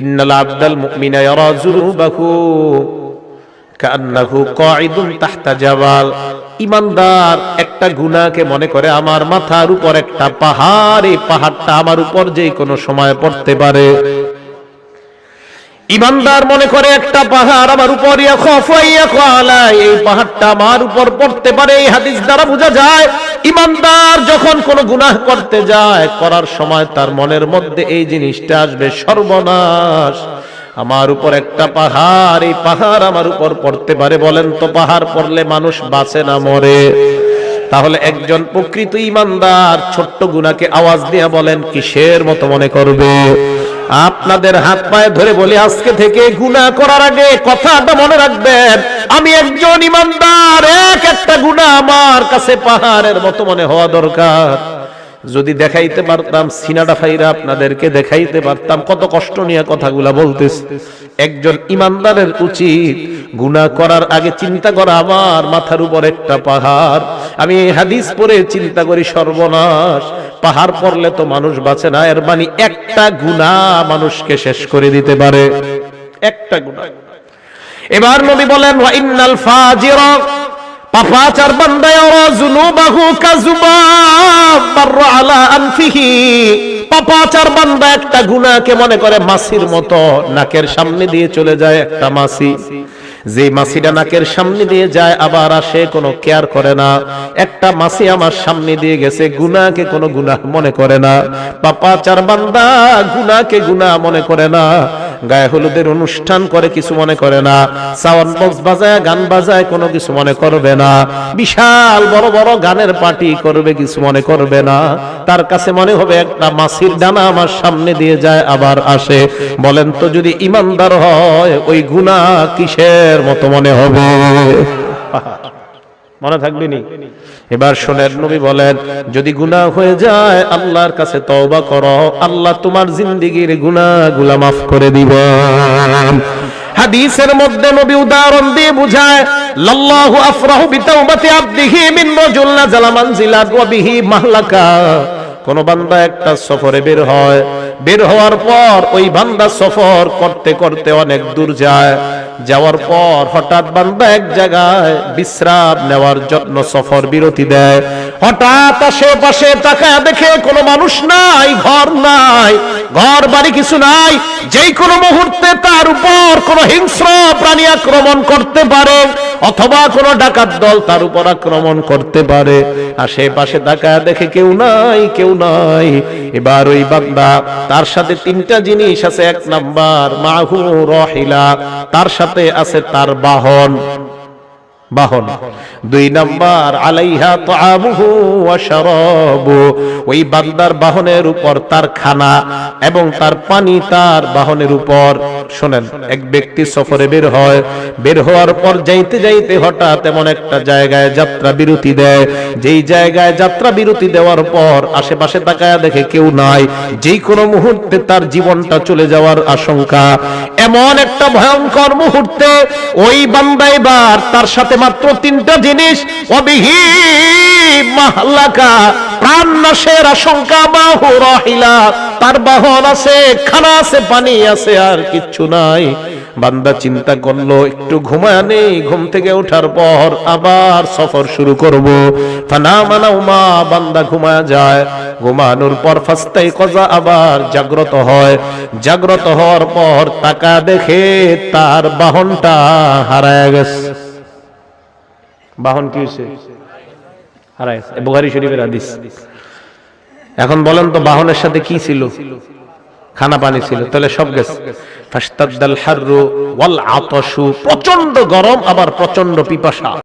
ইন্নাল আবদাল ইমানদার একটা গুনাহকে মনে করে, আমার মাথার উপর একটা পাহাড়, এই পাহাড়টা আমার উপর যে কোনো সময় পড়তে পারে। ইমানদার মনে করে একটা পাহাড় আমার উপর এই পাহাড়টা আমার উপর পড়তে পারে, এই হাদিস দ্বারা বোঝা যায়। ইমানদার যখন কোনো গুনাহ করতে যায়, করার সময় তার মনের মধ্যে এই জিনিসটা আসবে, সর্বনাশ। আমার উপর একটা পাহাড়, এই পাহাড় আমার উপর পড়তে পারে বলেন তো, পাহাড় পড়লে মানুষ বাঁচে না, মরে। তাহলে একজন প্রকৃত ইমানদার ছোট্ট গুনাকে আওয়াজ দিয়ে বলেন, কিসের মতো মনে করবে? আপনাদের হাত পায়ে ধরে বলি, আজকে থেকে গুনাহ করার আগে কথাটা মনে রাখবেন, আমি একজন ইমানদার, এক একটা গুনাহ আমার কাছে পাহাড়ের মতো মনে হওয়া দরকার। যদি দেখাইতে পারতাম, সিনাডা ফাইরা আপনাদেরকে দেখাইতে পারতাম, কত কষ্ট নিয়ে কথাগুলা বলতেছি। একজন ইমানদারের উচিত গুনাহ করার আগে চিন্তা করা, আমার মাথার উপর একটা পাহাড়। আমি হাদিস পড়ে চিন্তা করি সর্বনাশ। পাহাড় পড়লে তো মানুষ বাঁচে না, এর মানে একটা গুনাহ মানুষকে শেষ করে দিতে পারে। একটা গুনাহ। এবার নবী বলেন ইন্নাল ফাজিরা পাপাচার বান্দা ইয়ারা যুনুবাহু কাযুবাব মাররা আলা আনফিহি পাপাচার বান্দা একটা গুনাহকে মনে করে মাছির মতো নাকের সামনে দিয়ে চলে যায় একটা মাছি যে মাছিটা নাকের সামনে দিয়ে যায়, আবার আসে, কোনো কেয়ার করে না। একটা মাছি আমার সামনে দিয়ে গেছে গুনাকে কোনো গুনাহ মনে করে না। পাপা চার বান্দা গুনাকে গুনাহ মনে করে না। গায়ে হলুদের অনুষ্ঠান করে, কিছু মনে করে না। সাউন্ড বক্স বাজায়, গান বাজায়, কোনো কিছু মনে করবে না। বিশাল বড় বড় গানের পার্টি করবে, কিছু মনে করবে না। তার কাছে মনে হবে একটা মাসির ডানা আমার সামনে দিয়ে যায়, আবার আসে। বলেন তো যদি ইমানদার হয়, ওই গুনাহ কিসের মতো মনে হবে? মনে থাকবে নি এবার শোনেন, নবী বলেন, যদি গুনাহ হয়ে যায়, আল্লাহর কাছে তওবা করো। আল্লাহ তোমার জিন্দিগির গুনাহগুলা মাফ করে দিব। হাদিসের মধ্যে নবী উদাহরণ দিয়ে বুঝায়, লাল্লাহু আফরাহু বিতাওবাতি আবদিহি মিন রাজুল নাযালা মানজিলাত ওয়া বিহি মাহলাকা। কোন বান্দা একটা সফরে বের হয়, বের হওয়ার পর ওই বান্দা সফর করতে করতে অনেক দূর যায়। যাওয়ার পর হঠাৎ বান্দা এক জায়গায় বিশ্রাম নেওয়ার জন্য সফর বিরতি দেয়। হঠাৎ আশেপাশে তাকায় দেখে কোনো মানুষ নাই, ঘর নাই। ঘর বাড়ি কিছু নাই, যেই কোনো মুহূর্তে তার উপর কোনো হিংস্র প্রাণী আক্রমণ করতে পারে, অথবা কোনো ডাকাত দল তার উপর আক্রমণ করতে পারে। আশেপাশে তাকায় দেখে কেউ নাই কেউ নাই। এবার ওই বান্দা, তার সাথে তিনটা জিনিস আছে, এক নাম্বার, মাহু রহিলা, তার সাথে আছে তার বাহন। বাহন। দুই নাম্বার, আলাইহা ওয়া শারাবু। ওই বান্দার বাহনের উপর তার খানা এবং তার পানি তার বাহনের উপর। শুনেন, এক ব্যক্তি সফরে বের হয়, বের হওয়ার পর যাইতে যাইতে হঠাৎ এমন একটা জায়গায় যাত্রা বিরতি দেয়। যেই জায়গায় যাত্রা বিরতি দেওয়ার পর আশেপাশে তাকায় দেখে কেউ নাই। যেই কোনো মুহূর্তে তার জীবনটা চলে যাওয়ার আশঙ্কা। এমন একটা ভয়ঙ্কর মুহূর্তে ওই বান্দা এবার তার সাথে মাত্র তিনটা জিনিস। অবিহি মাহলাকা, প্রাণ নাশের আশঙ্কা বাহু রহিলা। তার বাহন আছে, খানা আছে, পানি আছে, আর কিচ্ছু নাই। বান্দা চিন্তা করল, একটু ঘুমায় নেই, ঘুম থেকে ওঠার পর আবার সফর শুরু করব। ফানা মানা উমা বান্দা ঘুমায় যায়। ঘুমানোর পর ফাস্তাই কজা আবার জাগ্রত হয়। জাগ্রত হওয়ার পর তাকা দেখে তার বাহনটা হারায় গেছে। বাহন কি হয়েছে হারায় বুহারি শরীফের হাদিস। এখন বলেন তো বাহনের সাথে কি ছিল? খানা পানি ছিল, তাহলে সব গেছে। ফাস্তাদাল হাররু ওয়াল আতশু প্রচণ্ড গরম, আবার প্রচণ্ড পিপাসা।